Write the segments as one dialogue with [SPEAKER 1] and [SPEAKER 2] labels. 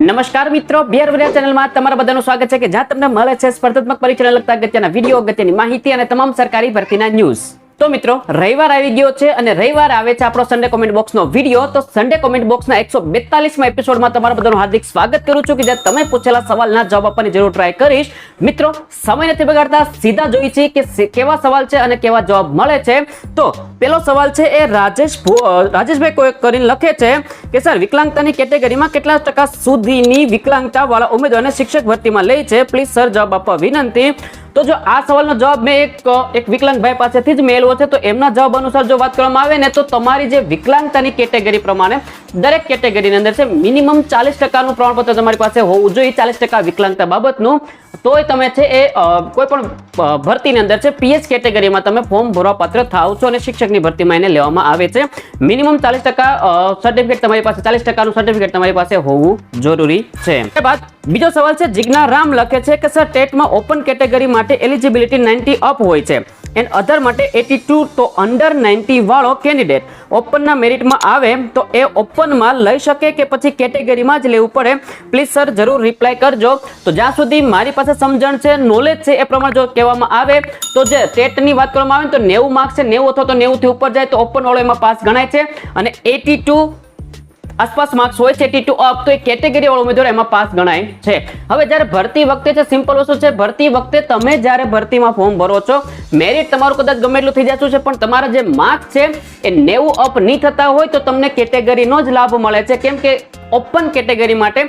[SPEAKER 1] નમસ્કાર મિત્રો બિયર વરિયા ચેનલમાં તમારા બધાનું સ્વાગત છે કે જ્યાં તમને મળે છે સ્પર્ધાત્મક પરીક્ષાને લગતા અગત્યના વીડિયો, અગત્યની માહિતી અને તમામ સરકારી ભરતીના ન્યૂઝ તો મિત્રો, રવિવાર આવી ગયો છે અને રવિવાર આવે છે આપણો સન્ડે કોમેન્ટ બોક્સનો વીડિયો. તો સન્ડે કોમેન્ટ બોક્સના એકસો બેતાલીસમાં એપિસોડમાં તમારા બધાનું હાર્દિક સ્વાગત કરું છું કે જ્યાં તમે પૂછેલા સવાલના જવાબ આપવાની જરૂર ટ્રાય કરીશ. મિત્રો, સમય નથી બગાડતા, સીધા જોઈ છે કે કેવા સવાલ છે અને કેવા જવાબ મળે છે. તો પેલો સવાલ છે એ રાજેશ રાજેશભાઈ કરીને લખે છે કે, સર, વિકલાંગતાની કેટેગરીમાં કેટલા ટકા સુધીની વિકલાંગતા વાળા ઉમેદવારને શિક્ષક ભરતીમાં લે છે? પ્લીઝ, સર, જવાબ આપવા વિનંતી. તો જો આ સવાલનો જવાબ મેં એક એક વિકલાંગભાઈ પાસેથી જ મેળવો છે, તો એમના જવાબ અનુસાર જો વાત કરવામાં આવે ને, તો તમારી જે વિકલાંગતાની કેટેગરી પ્રમાણે દરેક કેટેગરીની અંદર છે, મિનિમમ ચાલીસ ટકાનું પ્રમાણપત્ર તમારી પાસે હોવું જોઈએ. ચાલીસ ટકા વિકલાંગતા બાબતનું. તોય તમે છે એ કોઈ પણ ભરતીની અંદર છે પીએચ કેટેગરીમાં તમે ફોર્મ ભરવા પાત્ર થાવ છો અને શિક્ષકની ભરતીમાં એને લેવામાં આવે છે. મિનિમમ ચાલીસ ટકા સર્ટિફિકેટ તમારી પાસે, ચાલીસ ટકાનું સર્ટિફિકેટ તમારી પાસે હોવું જરૂરી છે. ત્યારબાદ બીજો સવાલ છે જિજ્ઞા રામ લખે છે કે સર ટેટમાં ઓપન કેટેગરી માટે એલિજિબિલિટી 90 અપ હોય છે. એન્ડ અધર માટે 82 તો અંડર 90 વાળો કેન્ડિડેટ ઓપનના મેરિટમાં આવે તો એ ઓપનમાં લઈ શકે કે પછી કેટેગરીમાં જ લેવું પડે? પ્લીઝ સર જરૂર રિપ્લાય કરજો. તો જ્યાં સુધી મારી પાસે સમજણ છે નોલેજ છે, એ પ્રમાણે જો કહેવામાં આવે, તો જે ટેટની વાત કરવામાં આવે તો નેવું માર્ક્સ છે, નેવું અથવા તો નેવું થી ઉપર જાય તો ઓપન વાળો એમાં પાસ ગણાય છે. અને એટી ટુ આસપાસ માર્ક્સ હોય છે ટી અપ તો એ કેટેગરી વાળો ઉમેદવાર એમાં પાસ ગણાય છે. હવે જ્યારે ભરતી વખતે છે સિમ્પલ વસ્તુ છે, ભરતી વખતે તમે જ્યારે ભરતીમાં ફોર્મ ભરો છો મેરિટ તમારું કદાચ ગમે એટલું થઈ જતું છે, પણ તમારા જે માર્ક્સ છે, એ નેવું અપ નહીં થતા હોય, તો તમને કેટેગરીનો જ લાભ મળે છે. કેમ કે ઓપન કેટેગરી માટે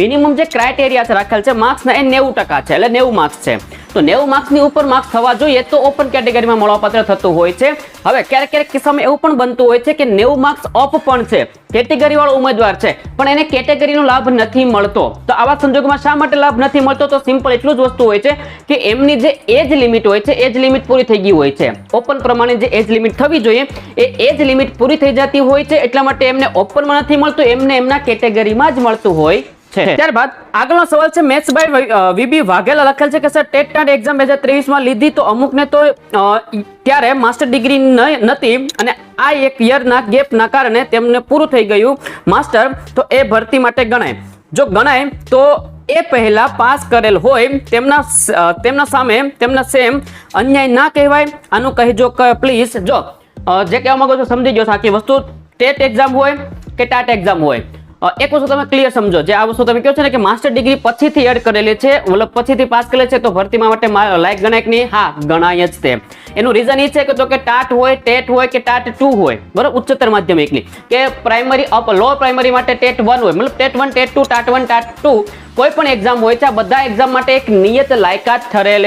[SPEAKER 1] મિનિમમ જે ક્રાઇટેરિયા છે રાખેલ છે માર્ક્સના એ નેવું ટકા છે, એટલે નેવું માર્ક્સ છે. તો નેવું માર્ક્સની ઉપર માર્ક્સ થવા જોઈએ, તો ઓપન કેટેગરીમાં મળવાપાત્ર થતું હોય છે. હવે ક્યારેક ક્યારેક કિસ્સામાં એવું પણ બનતું હોય છે કે નેવું માર્ક્સ ઓફ પણ છે. કેટેગરી વાળો ઉમેદવાર છે. પણ એને કેટેગરીનો લાભ નથી મળતો. તો આવા સંજોગોમાં શા માટે લાભ નથી મળતો? તો સિમ્પલ એટલું જ વસ્તુ હોય છે કે એમની જે એજ લિમિટ હોય છે એજ લિમિટ પૂરી થઈ ગઈ હોય છે. ઓપન પ્રમાણે જે એજ લિમિટ થવી જોઈએ, એ એજ લિમિટ પૂરી થઈ જતી હોય છે એટલા માટે એમને ઓપનમાં નથી મળતું. એમને એમના કેટેગરીમાં જ મળતું હોય. છે. ત્યારબાદ આગળનો સવાલ છે મેથ્સભાઈ વીબી વાઘેલા લખેલ છે કે સર ટેટ ટાટ એક્ઝામ બે હજાર ત્રેવીસમાં લીધી તો અમુકને તો ત્યારે માસ્ટર ડિગ્રી નથી અને આ એક યરના ગેપના કારણે તેમને પૂરું થઈ ગયું માસ્ટર તો એ ભરતી માટે ગણાય. જો ગણાય તો એ પહેલા પાસ કરેલ હોય તેમના તેમના સામે તેમના સેમ અન્યાય ના કહેવાય. આનું કહેજો પ્લીઝ જો જે કહેવા માંગો છો સમજી ગયો સાચી વસ્તુ. ટેટ એક્ઝામ હોય કે ટાટ એક્ઝામ હોય? એક વસ્તુ તમે ક્લિયર સમજો. જે આ વસ્તુ તમે કહો છો ને કે માસ્ટર ડિગ્રી પછીથી એડ કરેલી છે, મતલબ પછીથી પાસ કરેલી છે, તો ભરતીમાં માટે લાયક ગણાય કે નહીં હા, ગણાય જ તે. એનું રીઝન એ છે કે તો કે ટાટ હોય ટેટ હોય કે ટાટ ટુ હોય, બરાબર? ઉચ્ચતર માધ્યમિકની. કે પ્રાઇમરી અપ લો પ્રાઇમરી માટે ટેટ વન હોય. મતલબ TET one TET two TAT one TAT two કોઈ પણ એક્ઝામ હોય છે, આ બધા એક્ઝામ માટે એક નિયત લાયકાત ઠરેલ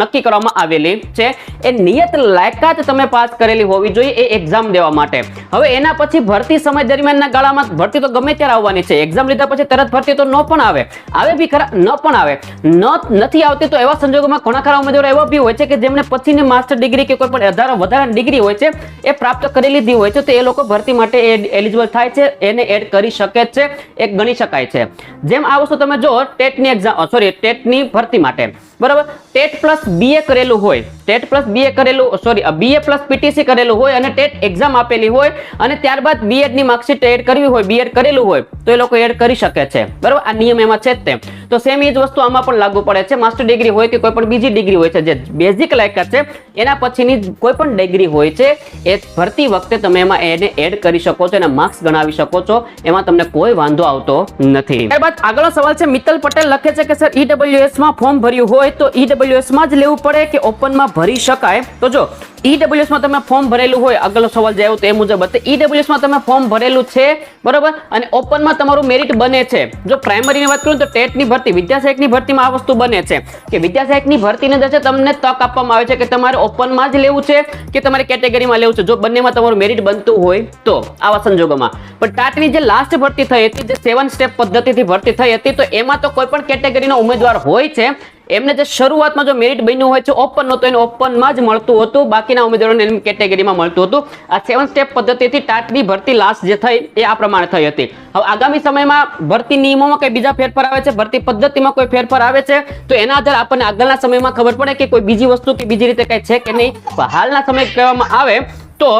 [SPEAKER 1] નક્કી કરવામાં આવેલી છે. એ નિયત લાયકાત તમે પાસ કરેલી હોવી જોઈએ એ એક્ઝામ દેવા માટે. હવે એના પછી ભરતી સમય દરમિયાનના ગાળામાં ભરતી તો ગમે ત્યારે આવવાની છે. એક્ઝામ લીધા પછી તરત ભરતી તો ન પણ આવે. આવે બી ખરા, ન પણ આવે. ન, નથી આવતી તો એવા સંજોગોમાં ઘણા ખરા ઉમેદવારો એવા બી હોય છે કે જેમને પછીની માસ્ટર ડિગ્રી કે કોઈ પણ વધારે વધારાની ડિગ્રી હોય છે, એ પ્રાપ્ત કરી લીધી હોય છે. તો એ લોકો ભરતી માટે એલિજિબલ થાય છે, એને એડ કરી શકે છે, એ ગણી શકાય છે. જેમ આ વસ્તુ તમે જો ટેટની એક્ઝામ સોરી ટેટની ભરતી માટે. બરાબર? ટેટ પ્લસ બીએ કરેલું હોય, ટેટ પ્લસ બીએ કરેલું સોરી બીએ પ્લસ પીટીસી કરેલું હોય અને ટેટ એક્ઝામ આપેલી હોય અને ત્યારબાદ બીએડની માર્કશીટ એડ કરવી હોય બીએડ કરેલું હોય, તો એ લોકો એડ કરી શકે છે. બરાબર? આ નિયમ એમાં છે તે તો સેમ એ જ વસ્તુ આમાં પણ લાગુ પડે છે. માસ્ટર ડિગ્રી હોય કે કોઈ પણ બીજી ડિગ્રી હોય છે, જે બેઝિક લાયકાત છે, એના પછીની કોઈ પણ ડિગ્રી હોય છે, એ ભરતી વખતે તમે એમાં એને એડ કરી શકો છો, એના માર્ક્સ ગણાવી શકો છો, એમાં તમને કોઈ વાંધો આવતો નથી. ત્યારબાદ આગળનો સવાલ છે, મિત્તલ પટેલ લખે છે કે સર ઈડબ્લ્યુએસમાં ફોર્મ ભર્યું હોય તો ઈડબ્લ્યુએસ માં જ લેવું પડે કે ઓપનમાં ભરી શકાય? તો જો ઈડબ્લ્યુએસમાં તમે ફોર્મ ભરેલું હોય, આગળનો સવાલ જે આવ્યો તો એ મુજબ ઈડબ્લ્યુએસમાં તમે ફોર્મ ભરેલું છે, બરોબર? અને ઓપનમાં તમારું મેરિટ બને છે. જો પ્રાઇમરીની વાત કરું તો ટેટની ભરતી વિદ્યાસહાયકની ભરતીમાં આ વસ્તુ બને છે. કે વિદ્યાસહાયકની અંદર છે તમને તક આપવામાં આવે છે કે તમારે ઓપનમાં જ લેવું છે કે તમારે કેટેગરીમાં લેવું છે? જો બંનેમાં તમારું મેરિટ બનતું હોય તો, આવા સંજોગોમાં. પણ ટાટની જે લાસ્ટ ભરતી થઈ હતી, જે સેવન સ્ટેપ પદ્ધતિથી ભરતી થઈ હતી, તો એમાં તો કોઈ પણ કેટેગરીનો ઉમેદવાર હોય છે. એમને જે શરૂઆતમાં જો મેરિટ બન્યું હોય છે ઓપન નહોતું, એને ઓપનમાં જ મળતું હતું. બાકીના ઉમેદવારોને એમ કેટેગરીમાં મળતું હતું. આ સેવન સ્ટેપ પદ્ધતિથી ટાટની ભરતી લાસ્ટ જે થઈ, એ આ પ્રમાણે થઈ હતી. હવે આગામી સમયમાં ભરતી નિયમોમાં કંઈ બીજા ફેરફાર આવે છે, ભરતી પદ્ધતિમાં કોઈ ફેરફાર આવે છે, તો એના આધારે આપણને આગળના સમયમાં ખબર પડે કે કોઈ બીજી વસ્તુ કે બીજી રીતે કંઈ છે કે નહીં. હાલના સમય કહેવામાં આવે તો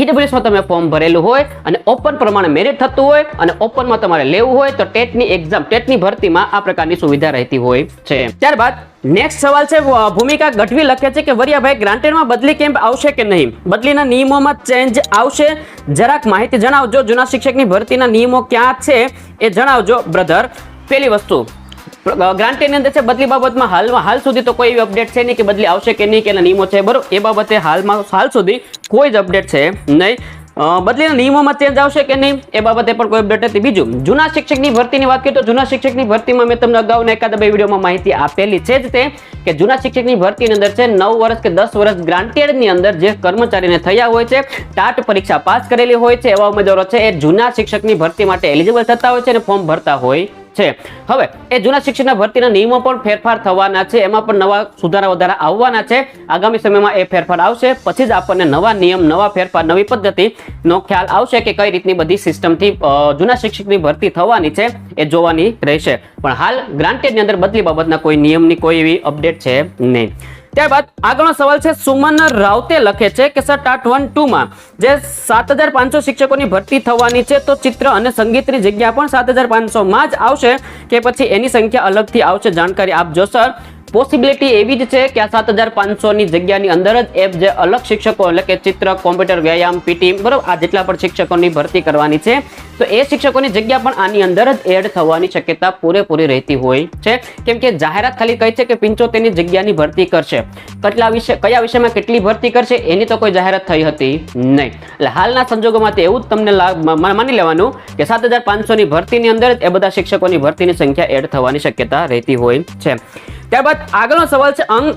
[SPEAKER 1] ઈડબ્લ્યુએસમાં તમે ફોર્મ ભરેલું હોય અને ઓપન પ્રમાણે મેરિટ થતું હોય અને ઓપનમાં તમારે લેવું હોય તો ટેટની એક્ઝામ ટેટની ભરતીમાં આ પ્રકારની સુવિધા રહેતી હોય છે. ત્યારબાદ નેક્સ્ટ સવાલ છે ભૂમિકા ગઢવી લખે છે કે, વરિયાભાઈ ગ્રાન્ટેડમાં બદલી કેમ્પ આવશે કે નહીં? બદલીના નિયમોમાં ચેન્જ આવશે? જરાક માહિતી જણાવજો. જૂના શિક્ષકની ભરતીના નિયમો ક્યાં છે એ જણાવજો બ્રધર પેલી વસ્તુ ગ્રાન્ટેડની અંદર છે બદલી બાબતમાં હાલમાં હાલ સુધી તો કોઈ એવી અપડેટ છે નહીં કે બદલી આવશે કે નહીં, કે નિયમો છે, બરોબર? એ બાબતે હાલમાં હાલ સુધી કોઈ જ અપડેટ છે નહીં. બદલીના નિયમોમાં ચેન્જ આવશે કે નહીં, એ બાબતે પણ કોઈ અપડેટ નથી. બીજું, જૂના શિક્ષકની ભરતીની વાત કરીએ તો જૂના શિક્ષકની ભરતીમાં મેં તમને અગાઉના એકાદ બે વિડીયોમાં માહિતી આપેલી છે જ તે કે જૂના શિક્ષકની ભરતીની અંદર છે નવ વર્ષ કે દસ વર્ષ ગ્રાન્ટેડની અંદર જે કર્મચારીને થયા હોય છે, ટાટ પરીક્ષા પાસ કરેલી હોય છે એવા ઉમેદવારો છે એ જૂના શિક્ષકની ભરતી માટે એલિજિબલ થતા હોય છે અને ફોર્મ ભરતા હોય છે. હવે, એ જૂના શિક્ષકના ભરતીના નિયમો પણ ફેરફાર થવાના છે. એમાં પણ નવા સુધારા વધારા આવવાના છે. આગામી સમયમાં એ ફેરફાર આવશે. પછી જ આપણને નવા નિયમ, નવા ફેરફાર, નવી પદ્ધતિનો ખ્યાલ આવશે કે કઈ રીતની બધી સિસ્ટમથી જૂના શિક્ષકની ભરતી થવાની છે એ જોવાની રહેશે. પણ હાલ ગ્રાન્ટેડની અંદર બદલી બાબતના કોઈ નિયમની કોઈ એવી અપડેટ છે નહીં. ત્યારબાદ આગળનો સવાલ છે, સુમન રાવતે લખે છે કે, સર, ટાટ વન, ટુ માં જે સાત હજાર પાંચસો શિક્ષકોની ભરતી થવાની છે, તો ચિત્ર અને સંગીતની જગ્યા પણ સાત હજાર પાંચસો માં જ આવશે કે પછી એની સંખ્યા અલગથી આવશે? જાણકારી આપજો, સર. પોસિબિલિટી એવી જ છે કે આ સાત હજાર જગ્યાની અંદર જ એપ જે અલગ શિક્ષકો એટલે કે ચિત્ર, કોમ્પ્યુટર, વ્યાયામ પીટી બરોબર, આ જેટલા પણ શિક્ષકોની ભરતી કરવાની છે. તો એ શિક્ષકોની જગ્યા પણ આની અંદર જ એડ થવાની શક્યતા પૂરેપૂરી રહેતી હોય છે. કેમ કે જાહેરાત ખાલી કહી છે કે પિંચોતેરની જગ્યાની ભરતી કરશે. કેટલા વિશે કયા વિષયમાં કેટલી ભરતી કરશે એની તો કોઈ જાહેરાત થઈ હતી નહીં. એટલે હાલના સંજોગોમાં તો એવું જ તમને માની લેવાનું કે સાત હજાર પાંચસોની ભરતીની અંદર જ એ બધા શિક્ષકોની ભરતીની સંખ્યા એડ થવાની શક્યતા રહેતી હોય છે. ત્યારબાદ આગળનો સવાલ છે અંગ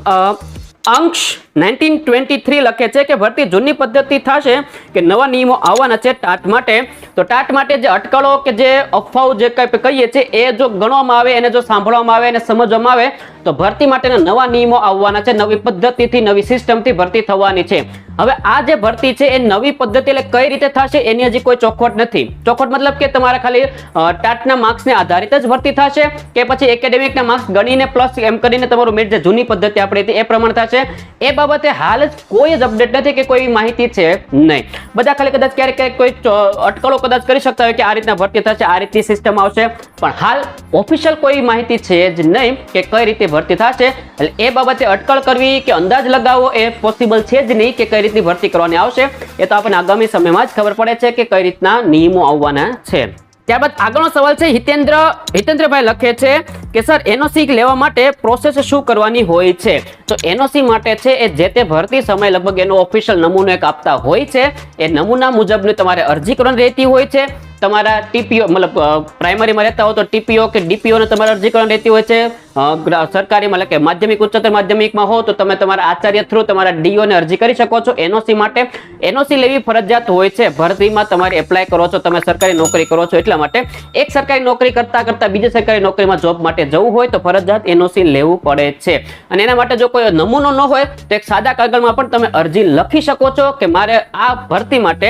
[SPEAKER 1] અંશ નાઇન્ટીન ટ્વેન્ટી થ્રી લખે છે કે ભરતી જૂની પદ્ધતિ થશે કે નવા નિયમો આવવાના છે ટાટ માટે. તો ટાટ માટે જે અટકળો કે જે અફવાઓ જે કંઈ કહીએ છીએ, એ જો ગણવામાં આવે, એને જો સાંભળવામાં આવે અને સમજવામાં આવે, તો ભરતી માટેના નવા નિયમો આવવાના છે, નવી પદ્ધતિથી, નવી સિસ્ટમથી ભરતી થવાની છે. હવે આ જે ભરતી છે, એ નવી પદ્ધતિ એટલે કઈ રીતે થશે, એની હજી કોઈ ચોખવટ નથી. ચોખવટ મતલબ કે તમારા ખાલી ટાટના માર્ક્સને આધારિત જ ભરતી થશે કે પછી એકેડેમિકના માર્ક્સ ગણીને પ્લસ એમ કરીને તમારું મેટ જે જૂની પદ્ધતિ આપણે એ પ્રમાણે થશે. એ બાબતે હાલ જ કોઈ જ અપડેટ નથી કે કોઈ માહિતી છે નહીં. બધા ખાલી કદાચ ક્યારેક ક્યારેક કોઈ અટકળો કદાચ કરી શકતા હોય કે આ રીતના ભરતી થશે, આ રીતની સિસ્ટમ આવશે. પણ હાલ ઓફિશિયલ કોઈ માહિતી છે જ નહીં કે કઈ રીતે ભરતી થશે. એટલે એ બાબતે અટકળ કરવી કે અંદાજ લગાવવો એ પોસિબલ છે જ નહીં કે કઈ રીતની ભરતી કરવાની આવશે. એ તો આપણને આગામી સમયમાં જ ખબર પડે છે કે કઈ રીતના નિયમો આવવાના છે. ત્યારબાદ આગળનો સવાલ છે, હિતેન્દ્ર, હિતેન્દ્રભાઈ લખે છે કે, સર, એનઓસી લેવા માટે પ્રોસેસ શું કરવાની હોય છે? તો એનઓસી માટે છે એ જે તે ભરતી સમય લગભગ એનો ઓફિશિયલ નમૂનો એક આપતા હોય છે. એ નમૂના મુજબની તમારે અરજી કરવાની રહેતી હોય છે. તમારા ટીપીઓ, મતલબ પ્રાઇમરીમાં રહેતા હો તો ટીપીઓ કે ડીપીઓને તમારે અરજી કરવાની રહેતી હોય છે. સરકારી મતલબ કે માધ્યમિક, ઉચ્ચતર માધ્યમિકમાં હો તો તમે તમારા આચાર્ય થ્રુ તમારા ડીઓને અરજી કરી શકો છો. એનઓસી માટે, એનઓસી લેવી ફરજિયાત હોય છે. ભરતીમાં તમારે એપ્લાય કરો છો, તમે સરકારી નોકરી કરો છો. એટલા માટે એક સરકારી નોકરી કરતા કરતા બીજી સરકારી નોકરીમાં જોબ માટે જવું હોય તો ફરજિયાત એનઓસી લેવું પડે છે. અને એના માટે જો કોઈ નમૂનો ન હોય તો એક સાદા કાગળમાં પણ તમે અરજી લખી શકો છો કે મારે આ ભરતી માટે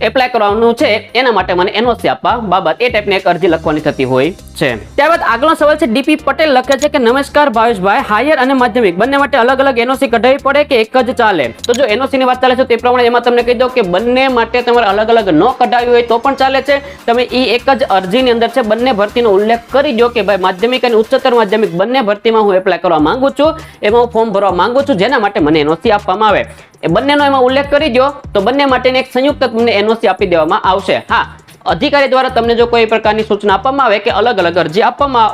[SPEAKER 1] એપ્લાય કરવાનું છે. એના માટે મને એનઓસી આપવા બાબત. એ ટાઈપની એક અરજી લખવાની થતી હોય. છે. ત્યારબાદ આગળનો સવાલ છે, ડીપી પટેલ લખે છે કે, નમસ્કાર ભાવેશભાઈ, હાયર અને માધ્યમિક બંને માટે અલગ અલગ એનઓસી કઢાવી પડે કે એક જ ચાલે? તો જો એનઓસી વાત ચાલે છે, તે પ્રમાણે એમાં તમને કહી દો કે બંને માટે તમારે અલગ અલગ ન કઢાવી હોય તો પણ ચાલે છે. તમે એ એક જ અરજીની અંદર છે, બંને ભરતીનો ઉલ્લેખ કરી દો કે ભાઈ માધ્યમિક અને ઉચ્ચતર માધ્યમિક બંને ભરતીમાં હું એપ્લાય કરવા માંગુ છું. એમાં હું ફોર્મ ભરવા માંગુ છું, જેના માટે મને એનઓસી આપવામાં આવે. એ બંનેનો એમાં ઉલ્લેખ કરી દો, તો બંને માટેની એક સંયુક્ત તમને એનઓસી આપી દેવામાં આવશે. હા અધિકારી દ્વારા તમને જો કોઈ પ્રકારની સૂચના આપવામાં આવે કે અલગ અલગ અરજી આપવામાં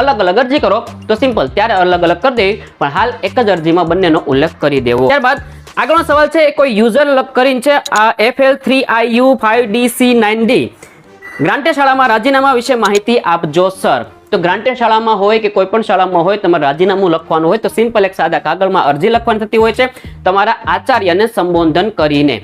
[SPEAKER 1] અલગ અલગ અરજી કરો, તો સિમ્પલ ત્યારે અલગ અલગ કરી દેવી પણ હાલ એક જ અરજીમાં બંનેનો ઉલ્લેખ કરી દેવો. ત્યારબાદ આગળનો સવાલ છે, કોઈ યુઝર કરીને છે, આ F L three I U five D C nine D. ગ્રાન્ટે શાળામાં રાજીનામા વિશે માહિતી આપજો, સર. તો ગ્રાન્ટે શાળામાં હોય કે કોઈ પણ શાળામાં હોય, તમારે રાજીનામું લખવાનું હોય, તો સિમ્પલ એક સાદા કાગળમાં અરજી લખવાની થતી હોય છે, તમારા આચાર્યને સંબોધન કરીને.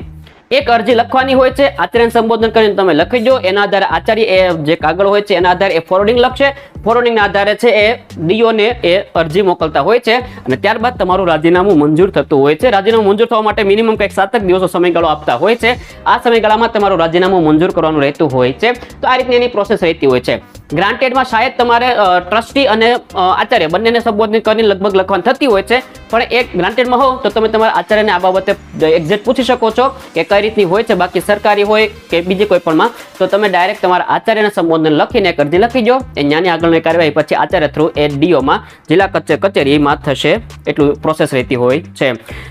[SPEAKER 1] એક અરજી લખવાની હોય છે. આચાર્ય સંબોધન કરીને તમે લખી દો. એના આધારે આચાર્ય એ જે કાગળ હોય છે, એના આધારે એ ફોરવર્ડિંગ લખશે. ફોરવર્ડિંગ આધારે છે એ ડીઓને એ અરજી મોકલતા હોય છે. અને ત્યારબાદ તમારું રાજીનામું મંજૂર થતું હોય છે. રાજીનામું મંજૂર થવા માટે મિનિમમ કંઈક સાતક દિવસો સમયગાળો આપતા હોય છે. આ સમયગાળામાં તમારું રાજીનામું મંજૂર કરવાનું રહેતું હોય છે. તો આ રીતની એની પ્રોસેસ રહેતી હોય છે. ગ્રાન્ટેડમાં શાયદ તમારે ટ્રસ્ટી અને આચાર્ય બંનેને સંબોધન કરીને લગભગ લખવાની થતી હોય છે. પણ એક ગ્રાન્ટેડમાં હો તો તમે તમારા આચાર્યને આ બાબતે એક્ઝેક્ટ પૂછી શકો છો કે કઈ રીતની હોય છે, બાકી સરકારી હોય કે બીજી કોઈ પણમાં તો તમે ડાયરેક્ટ તમારા આચાર્યને સંબોધન લખીને એક અરજી લખી દો. એ ન્યાની આગળની કાર્યવાહી પછી આચાર્ય થ્રુ એ ડીઓમાં જિલ્લા કચે કચેરીમાં થશે. એટલું પ્રોસેસ રહેતી હોય છે.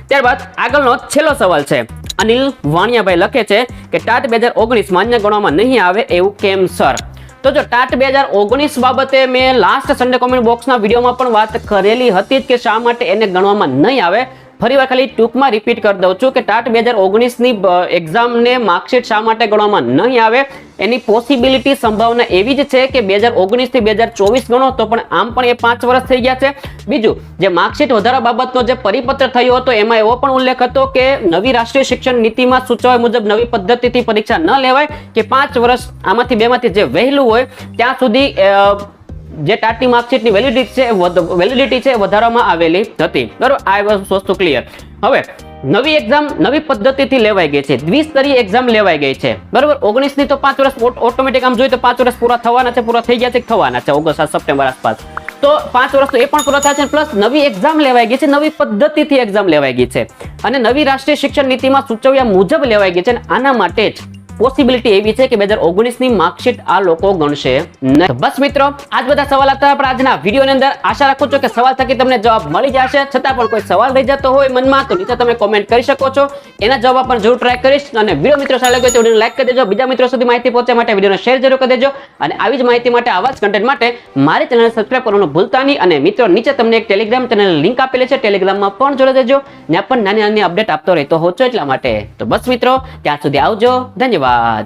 [SPEAKER 1] ત્યારબાદ આગળનો છેલ્લો સવાલ છે. અનિલ વાણિયાભાઈ લખે છે કે ટાટ બે હજાર ઓગણીસ માન્ય ગણવામાં નહીં આવે એવું કેમ, સર? તો જો ટાટ બે હજાર ઓગણીસ બાબતે મેં લાસ્ટ સન્ડે કોમેન્ટ બોક્સના વિડીયોમાં પણ વાત કરેલી હતી કે શા માટે એને ગણવામાં નહીં આવે. ફરી વાર ખાલી ટૂંકમાં રિપીટ કરી દઉં છું કે ટાટ બે હજાર ઓગણીસની એક્ઝામને માર્કશીટ શા માટે ગણવામાં નહીં આવે? એની પોસિબિલિટી સંભાવના એવી જ છે કે બે હજાર ઓગણીસથી બે હજાર ચોવીસ ગણો તો પણ આમ પણ એ પાંચ વર્ષ થઈ ગયા છે. બીજું, જે માર્કશીટ વધારા બાબતનો જે પરિપત્ર થયો હતો, એમાં એવો પણ ઉલ્લેખ હતો કે નવી રાષ્ટ્રીય શિક્ષણ નીતિમાં સૂચવ્યા મુજબ નવી પદ્ધતિથી પરીક્ષા ન લેવાય, કે પાંચ વર્ષ આમાંથી બેમાંથી જે વહેલું હોય, ત્યાં સુધી જે ટાટની માર્કશીટની વેલિડિટી છે વેલિડિટી છે વધારવામાં આવેલી હતી. બરાબર? આ વસ્તુ ક્લિયર હવે, નવી એક્ઝામ નવી પદ્ધતિથી લેવાઈ ગઈ છે. દ્વિસ્તરીય એક્ઝામ લેવાઈ ગઈ છે. બરાબર? ઓગણીસની તો પાંચ વર્ષ ઓટોમેટિક આમ જોઈએ તો પાંચ વર્ષ પૂરા થવાના છે, પૂરા થઈ ગયા છે થવાના છે, ઓગસ્ટ આ સપ્ટેમ્બર આસપાસ. તો પાંચ વર્ષ એ પણ પૂરા થયા છે, પ્લસ નવી એક્ઝામ લેવાઈ ગઈ છે, નવી પદ્ધતિથી એક્ઝામ લેવાઈ ગઈ છે. અને નવી રાષ્ટ્રીય શિક્ષણ નીતિમાં સૂચવ્યા મુજબ લેવાઈ ગઈ છે અને આના માટે જ પોસિબિલિટી એવી છે કે બે હજાર ઓગણીસની માર્કશીટ આ લોકો ગણશે. બસ મિત્રો, આજ બધા સવાલ હતા પણ આજના વિડીયોની અંદર આશા રાખું છું કે સવાલ થકી તમને જવાબ મળી જશે. છતાં પણ કોઈ સવાલ રહી જતો હોય મનમાં, તો નીચે તમે કોમેન્ટ કરી શકો છો. એના જવાબ પણ જરૂર ટ્રાય કરીશ અને વીડિયો મિત્રો સારો લાગ્યો તો વિડીયોને લાઈક કરી દેજો. બીજા મિત્રો સુધી માહિતી પહોંચે માટે વિડીયોને શેર જરૂર કરી દેજો. અને આવી જ માહિતી માટે આવા જ કન્ટેન્ટ માટે મારી ચેનલને સબસ્ક્રાઈબ કરવાનું ભૂલતા નહીં. અને મિત્રો, નીચે તમને એક ટેલિગ્રામ ચેનલ લિંક આપેલી છે. ટેલિગ્રામમાં પણ જોડી દેજો. ત્યાં પણ નાની નાની અપડેટ આપતો રહેતો હોઉં એટલા માટે. તો બસ મિત્રો, ત્યાં સુધી આવજો. ધન્યવાદ. は